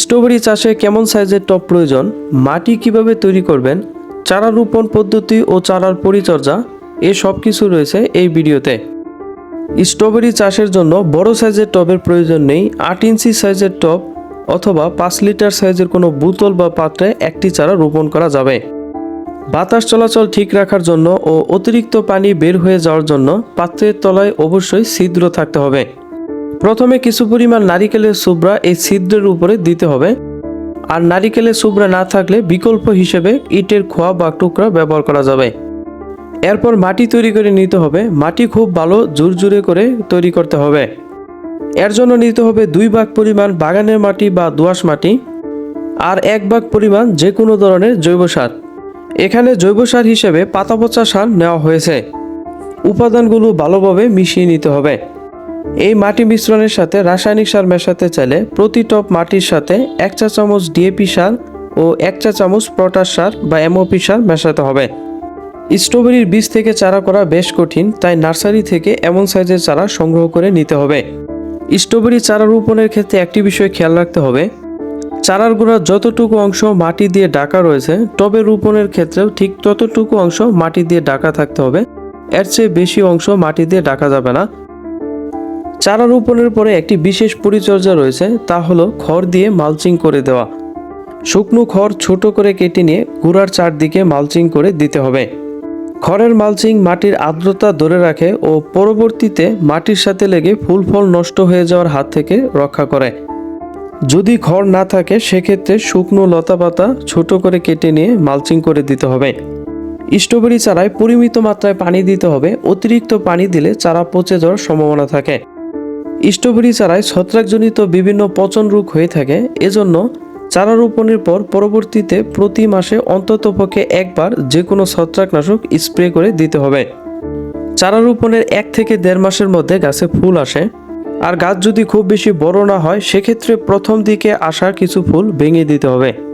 Strawberry চাষে কেমন সাইজের টব প্রয়োজন? মাটি কীভাবে তৈরি করবেন? চারা রোপণ পদ্ধতি ও চারার পরিচর্যা, এ সব কিছু রয়েছে এই ভিডিওতে। স্ট্রবেরি চাষের জন্য বড় সাইজের টবের প্রয়োজন নেই, আট ইঞ্চি সাইজের টব অথবা পাঁচ লিটার সাইজের কোনো বোতল বা পাত্রে একটি চারা রোপণ করা যাবে। বাতাস চলাচল ঠিক রাখার জন্য ও অতিরিক্ত পানি বের হয়ে যাওয়ার জন্য পাত্রের তলায় অবশ্যই ছিদ্র থাকতে হবে। প্রথমে কিছু পরিমাণ নারিকেলের সুবরা এই ছিদ্রের উপরে দিতে হবে। আর নারিকেলের সুবরা না থাকলে বিকল্প হিসেবে ইটের খোয়া বা টুকরা ব্যবহার করা যাবে। এরপর মাটি তৈরি করে নিতে হবে। মাটি খুব ভালো জোরজুরে করে তৈরি করতে হবে। এর জন্য নিতে হবে দুই ভাগ পরিমাণ বাগানের মাটি বা দোআঁশ মাটি আর এক ভাগ পরিমাণ যে কোনো ধরনের জৈব সার। এখানে জৈব সার হিসেবে পাতা পচা সার নেওয়া হয়েছে। উপাদানগুলো ভালোভাবে মিশিয়ে নিতে হবে। এই মাটি মিশ্রণের সাথে রাসায়নিক সার মেশাতে চাইলে প্রতি টপ মাটির সাথে এক চা চামচ ডিএপি সার ও এক চা চামচ পটাশ সার বা এমওপি সার মেশাতে হবে। স্ট্রবেরির বীজ থেকে চারা করা বেশ কঠিন, তাই নার্সারি থেকে এমন সাইজের চারা সংগ্রহ করে নিতে হবে। স্ট্রবেরি চারা রোপণের ক্ষেত্রে একটি বিষয় খেয়াল রাখতে হবে। চারার গোড়ার যতটুকু অংশ মাটি দিয়ে ঢাকা রয়েছে, টবে রোপণের ক্ষেত্রেও ঠিক ততটুকু অংশ মাটি দিয়ে ঢাকা থাকতে হবে। এর চেয়ে বেশি অংশ মাটি দিয়ে ঢাকা যাবে না। চারা রোপণের পরে একটি বিশেষ পরিচর্যা রয়েছে, তা হলো খড় দিয়ে মালচিং করে দেওয়া। শুকনো খড় ছোট করে কেটে নিয়ে গুড়ার চারদিকে মালচিং করে দিতে হবে। খড়ের মালচিং মাটির আর্দ্রতা ধরে রাখে ও পরবর্তীতে মাটির সাথে লেগে ফুল ফল নষ্ট হয়ে যাওয়ার হাত থেকে রক্ষা করে। যদি খড় না থাকে, সেক্ষেত্রে শুকনো লতা পাতা ছোট করে কেটে নিয়ে মালচিং করে দিতে হবে। স্ট্রবেরি চারায় পরিমিত মাত্রায় পানি দিতে হবে। অতিরিক্ত পানি দিলে চারা পচে যাওয়ার সম্ভাবনা থাকে। স্ট্রবেরি চারায় ছত্রাকজনিত বিভিন্ন পচন রোগ হয়ে থাকে। এজন্য চারা রোপণের পর পরবর্তীতে প্রতি মাসে অন্ততপক্ষে একবার যে কোনো ছত্রাকনাশক স্প্রে করে দিতে হবে। চারা রোপণের এক থেকে দেড় মাসের মধ্যে গাছে ফুল আসে। আর গাছ যদি খুব বেশি বড় না হয়, সেক্ষেত্রে প্রথম দিকে আসা কিছু ফুল ভেঙে দিতে হবে।